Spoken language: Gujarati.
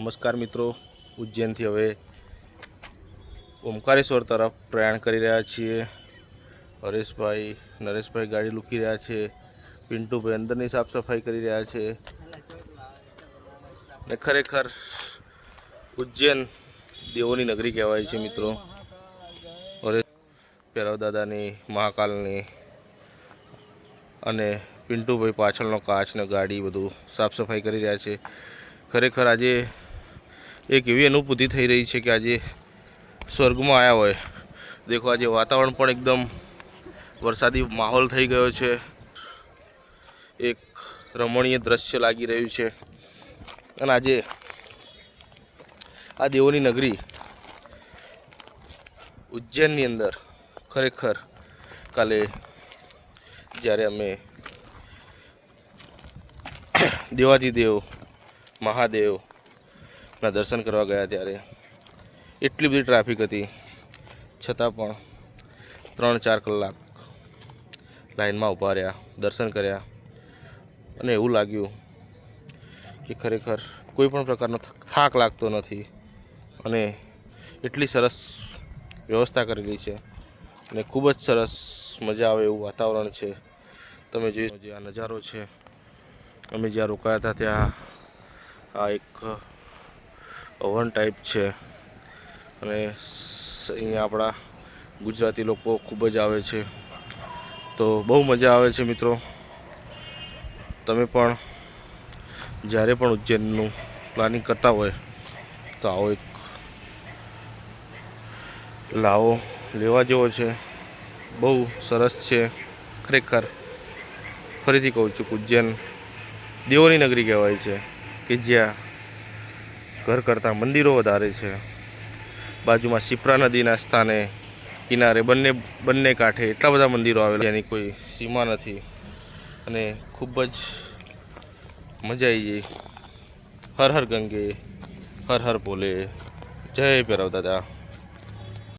નમસ્કાર મિત્રો, ઉજ્જૈનથી હવે ઓમકારેશ્વર તરફ પ્રયાણ કરી રહ્યા છીએ. હરેશભાઈ, નરેશભાઈ ગાડી લૂકી રહ્યા છે. પિન્ટુભાઈ અંદરની સાફ સફાઈ કરી રહ્યા છે. ને ખરેખર ઉજ્જૈન દેવોની નગરી કહેવાય છે મિત્રો. હરેશ પેરવ દાદાની મહાકાલની અને પિન્ટુભાઈ પાછળનો કાચ ને ગાડી બધું સાફ સફાઈ કરી રહ્યા છે. ખરેખર આજે એક એવી અનુભૂતિ થઈ રહી છે કે આજે સ્વર્ગમાં આવ્યા હોય. દેખો, આજે વાતાવરણ પણ એકદમ વરસાદી માહોલ થઈ ગયો છે. એક રમણીય દ્રશ્ય લાગી રહ્યું છે. અને આજે આ દેવોની નગરી ઉજ્જૈનની અંદર ખરેખર કાલે જ્યારે અમે દેવાધિદેવ મહાદેવના દર્શન કરવા ગયા ત્યારે. એટલી બધી ટ્રાફિક હતી. છતાં પણ ત્રણ ચાર કલાક લાઈનમાં ઊભા રહ્યા, દર્શન કર્યા. અને એવું લાગ્યું કે ખરેખર કોઈ પણ પ્રકારનો થાક લાગતો નથી. અને એટલી સરસ વ્યવસ્થા કરેલી છે. અને ખૂબ જ સરસ મજા આવે એવું વાતાવરણ છે. તમે જોઈ જે આ નજારો છે. અમે જ્યાં રોકાયા હતા ત્યાં આ એક ઓવન ટાઈપ છે. અને અહીંયા આપણા ગુજરાતી લોકો ખૂબ જ આવે છે. તો બહુ મજા આવે છે મિત્રો. તમે પણ જ્યારે પણ ઉજ્જૈનનું પ્લાનિંગ કરતા હોય, તો આવો એક લાવો લેવા જેવો છે. બહુ સરસ છે. ખરેખર ફરીથી કહું છું ઉજ્જૈન દેવોની નગરી કહેવાય છે કે જ્યાં ઘર કરતાં મંદિરો વધારે છે. બાજુમાં શિપ્રા નદીના સ્થાને કિનારે બંને બંને કાંઠે એટલા બધા મંદિરો આવેલા એની કોઈ સીમા નથી. અને ખૂબ જ મજા આવી ગઈ. હર હર ગંગે, હર હર બોલે. જય ભૈરવ દાદા.